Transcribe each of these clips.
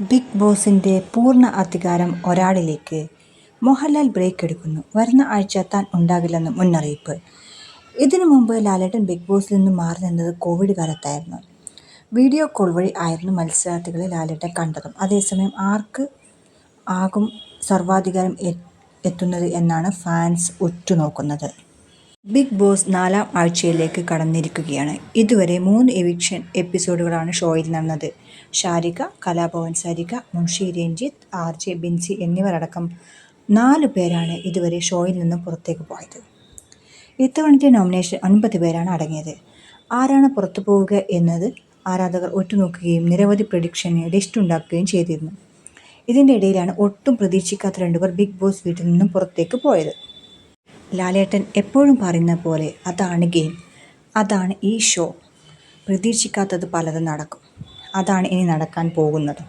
Big ബോസിന്റെ പൂർണ അധികാരം ഒരാളിലേക്ക് മോഹൻലാൽ ബ്രേക്ക് എടുക്കുന്നു. വരുന്ന ആഴ്ച താൻ ഉണ്ടാകില്ലെന്ന് മുന്നറിയിപ്പ്. ഇതിനു മുമ്പ് ലാലേട്ടൻ ബിഗ് ബോസിൽ നിന്ന് മാറി നിന്നത് കോവിഡ് കാലത്തായിരുന്നു. വീഡിയോ കോൾ വഴി ആയിരുന്നു മത്സരാർത്ഥികളെ ലാലേട്ടൻ കണ്ടതും. അതേസമയം ആർക്ക് ആകും സർവാധികാരം എത്തുന്നത് എന്നാണ് ഫാൻസ് ഉറ്റുനോക്കുന്നത്. ബിഗ് ബോസ് നാലാം ആഴ്ചയിലേക്ക് കടന്നിരിക്കുകയാണ്. ഇതുവരെ മൂന്ന് എവിക്ഷൻ എപ്പിസോഡുകളാണ് ഷോയിൽ നടന്നത്. ഷാരിക കലാഭവൻ സരിക മുൻഷി രഞ്ജിത്ത് ആർ ജെ ബിൻസി എന്നിവരടക്കം നാല് പേരാണ് ഇതുവരെ ഷോയിൽ നിന്ന് പുറത്തേക്ക് പോയത്. ഇത്തവണത്തെ നോമിനേഷൻ ഒൻപത് പേരാണ് അടങ്ങിയത്. ആരാണ് പുറത്തു പോവുക എന്നത് ആരാധകർ ഒറ്റുനോക്കുകയും നിരവധി പ്രഡിക്ഷന് ലിസ്റ്റ് ഉണ്ടാക്കുകയും ചെയ്തിരുന്നു. ഇതിന്റെ ഇടയിലാണ് ഒട്ടും പ്രതീക്ഷിക്കാത്ത രണ്ടുപേർ ബിഗ് ബോസ് വീട്ടിൽ നിന്നും പുറത്തേക്ക് പോയത്. ലാലേട്ടൻ എപ്പോഴും പറയുന്ന പോലെ അതാണ് ഗെയിം. അതാണ് ഈ ഷോ. പ്രതീക്ഷിക്കാത്തത് പലതും നടക്കും. അതാണ് ഇനി നടക്കാൻ പോകുന്നത്.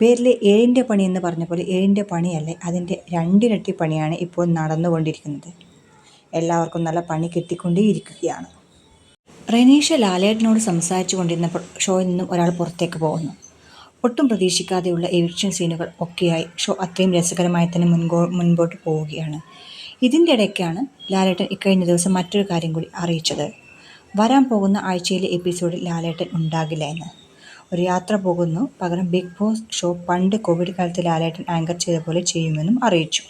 പേരിലെ ഏഴിന്റെ പണി എന്ന് പറഞ്ഞ പോലെ ഏഴിന്റെ പണിയല്ലേ അതിന്റെ രണ്ടിരട്ടി പണിയാണ് ഇപ്പോൾ നടന്നുകൊണ്ടിരിക്കുന്നത്. എല്ലാവർക്കും നല്ല പണി കിട്ടിക്കൊണ്ടേയിരിക്കുകയാണ്. റെനീഷ ലാലേട്ടനോട് സംസാരിച്ചു കൊണ്ടിരുന്നപ്പോൾ ഷോയിൽ നിന്നും ഒരാൾ പുറത്തേക്ക് പോകുന്നു. ഒട്ടും പ്രതീക്ഷിക്കാതെയുള്ള എവിക്ഷൻ സീനുകൾ ഒക്കെയായി ഷോ അത്രയും രസകരമായി തന്നെ മുൻകോ മുൻപോട്ട് പോവുകയാണ്. ഇതിന്റെ ഇടയ്ക്കാണ് ലാലേട്ടൻ ഇക്കഴിഞ്ഞ ദിവസം മറ്റൊരു കാര്യം കൂടി അറിയിച്ചത്. വരാൻ പോകുന്ന ആഴ്ചയിലെ എപ്പിസോഡിൽ ലാലേട്ടൻ ഉണ്ടാകില്ല എന്ന്. ഒരു യാത്ര പോകുന്നു. പകരം ബിഗ് ബോസ് ഷോ പണ്ട് കോവിഡ് കാലത്ത് ലാലേട്ടൻ ആങ്കർ ചെയ്ത പോലെ ചെയ്യുമെന്നും അറിയിച്ചു.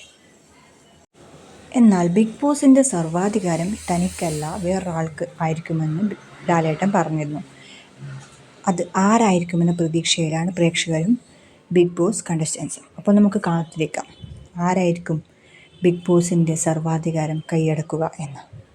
എന്നാൽ ബിഗ് ബോസിന്റെ സർവാധികാരം തനിക്കല്ല വേറൊരാൾക്ക് ആയിരിക്കുമെന്ന് ലാലേട്ടൻ പറഞ്ഞിരുന്നു. അത് ആരായിരിക്കുമെന്ന പ്രതീക്ഷയിലാണ് പ്രേക്ഷകരും ബിഗ് ബോസ് കണ്ടസ്റ്റൻസും. അപ്പോൾ നമുക്ക് കാത്തിരിക്കാം ആരായിരിക്കും ബിഗ് ബോസിന്റെ സർവാധികാരം കൈയടക്കുക എന്ന്.